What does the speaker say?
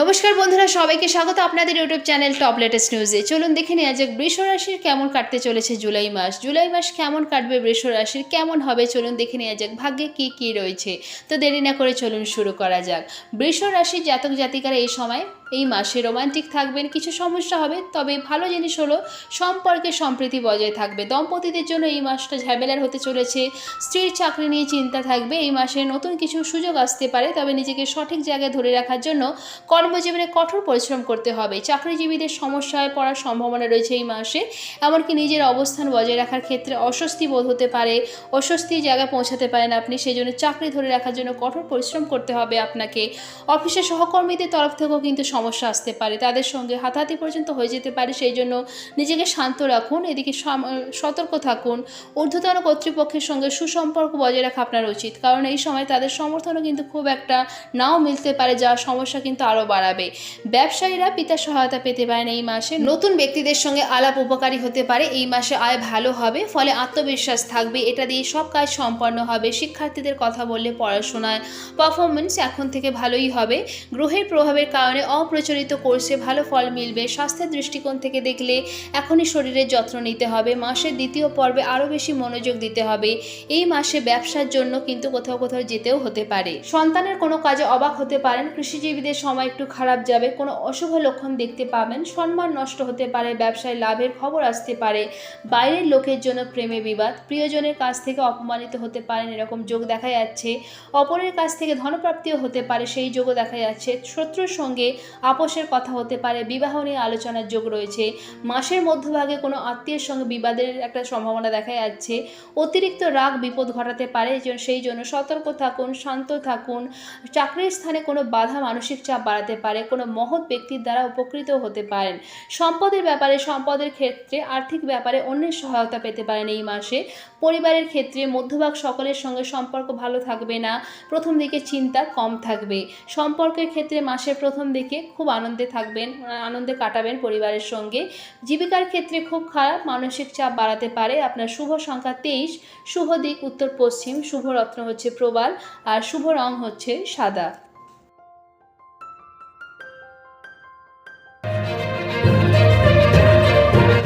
নমস্কার বন্ধুরা, সবাইকে স্বাগত আপনাদের ইউটিউব চ্যানেল টপ লেটেস্ট নিউজে। চলুন দেখে নেওয়া যাক, বৃষ রাশির কেমন কাটতে চলেছে জুলাই মাস। জুলাই মাস কেমন কাটবে বৃষ রাশির, কেমন হবে চলুন দেখে নেওয়া যাক, ভাগ্যে কি কি রয়েছে। তো দেরি না করে চলুন শুরু করা যাক। বৃষ রাশির জাতক জাতিকারা এই সময় এই মাসে রোমান্টিক থাকবেন, কিছু সমস্যা হবে, তবে ভালো জিনিস হলো সম্পর্কে সম্প্রীতি বজায় থাকবে। দম্পতিদের জন্য এই মাসটা ঝামেলার হতে চলেছে। স্ত্রীর চাকরি নিয়ে চিন্তা থাকবে, এই মাসে নতুন কিছু সুযোগ আসতে পারে, তবে নিজেকে সঠিক জায়গায় ধরে রাখার জন্য কর্মজীবনে কঠোর পরিশ্রম করতে হবে। চাকরিজীবীদের সমস্যায় পড়ার সম্ভাবনা রয়েছে এই মাসে, এমনকি নিজের অবস্থান বজায় রাখার ক্ষেত্রে অস্বস্তি বোধ হতে পারে অস্বস্তির জায়গায় পৌঁছাতে পারেন আপনি সেই জন্য চাকরি ধরে রাখার জন্য কঠোর পরিশ্রম করতে হবে আপনাকে। অফিসের সহকর্মীদের তরফ থেকেও কিন্তু সমস্যা আসতে পারে, তাদের সঙ্গে হাতাহাতি পর্যন্ত হয়ে যেতে পারে, সেই জন্য নিজেকে শান্ত রাখুন, এদিকে সতর্ক থাকুন। ঊর্ধ্বতন কর্তৃপক্ষের সঙ্গে সুসম্পর্ক বজায় রাখা আপনার উচিত, কারণ এই সময় তাদের সমর্থনও কিন্তু খুব একটা নাও মিলতে পারে যা সমস্যা কিন্তু আরও বাড়াবে। ব্যবসায়ীরা পিতার সহায়তা পেতে পারেন এই মাসে। নতুন ব্যক্তিদের সঙ্গে আলাপ উপকারী হতে পারে, এই মাসে আয় ভালো হবে, ফলে আত্মবিশ্বাস থাকবে, এটা দিয়ে সব কাজ সম্পন্ন হবে। শিক্ষার্থীদের কথা বললে পড়াশোনায় পারফরমেন্স এখন থেকে ভালোই হবে। গ্রহের প্রভাবের কারণে অপ্রচলিত কোর্সে ভালো ফল মিলবে। স্বাস্থ্যের দৃষ্টিকোণ থেকে দেখলে এখনই শরীরের যত্ন নিতে হবে। মাসের দ্বিতীয় পর্বে আরও বেশি মনোযোগ দিতে হবে। এই মাসে ব্যবসার জন্য কিন্তু কোথাও কোথাও যেতেও হতে পারে। সন্তানের কোনো কাজে অবাক হতে পারেন। কৃষিজীবীদের সময় একটু খারাপ যাবে। কোনো অশুভ লক্ষণ দেখতে পাবেন। সম্মান নষ্ট হতে পারে। ব্যবসায় লাভের খবর আসতে পারে। বাইরের লোকের জন্য প্রেমে বিবাদ। প্রিয়জনের কাছ থেকে অপমানিত হতে পারেন এরকম যোগ দেখা যাচ্ছে। অপরের কাছ থেকে ধনপ্রাপ্তিও হতে পারে। সেই যোগও দেখা যাচ্ছে। শত্রুর সঙ্গে আপোষের কথা হতে পারে, বিবাহ নিয়ে আলোচনার যোগ রয়েছে। মাসের মধ্যভাগে কোনো আত্মীয়ের সঙ্গে বিবাদের একটা সম্ভাবনা দেখা যাচ্ছে। অতিরিক্ত রাগ, বিপদ ঘটাতে পারে সেই জন্য সতর্ক থাকুন, শান্ত থাকুন। চাকরির স্থানে কোনো বাধা মানসিক চাপ বাড়াতে পারে, কোনো মহৎ ব্যক্তির দ্বারা উপকৃত হতে পারেন। সম্পদের ব্যাপারে, সম্পদের ক্ষেত্রে, আর্থিক ব্যাপারে অন্যের সহায়তা পেতে পারেন এই মাসে। পরিবারের ক্ষেত্রে মধ্যভাগ সকলের সঙ্গে সম্পর্ক ভালো থাকবে না। প্রথম দিকে চিন্তা কম থাকবে। সম্পর্কের ক্ষেত্রে মাসের প্রথম দিকে খুব আনন্দে থাকবেন, আনন্দে কাটাবেন পরিবারের সঙ্গে। জীবিকার ক্ষেত্রে খুব খারাপ, মানসিক চাপ বাড়াতে পারে। আপনার শুভ সংখ্যা তেইশ, শুভ দিক উত্তর পশ্চিম, শুভ রত্ন হচ্ছে প্রবাল, আর শুভ রং হচ্ছে সাদা।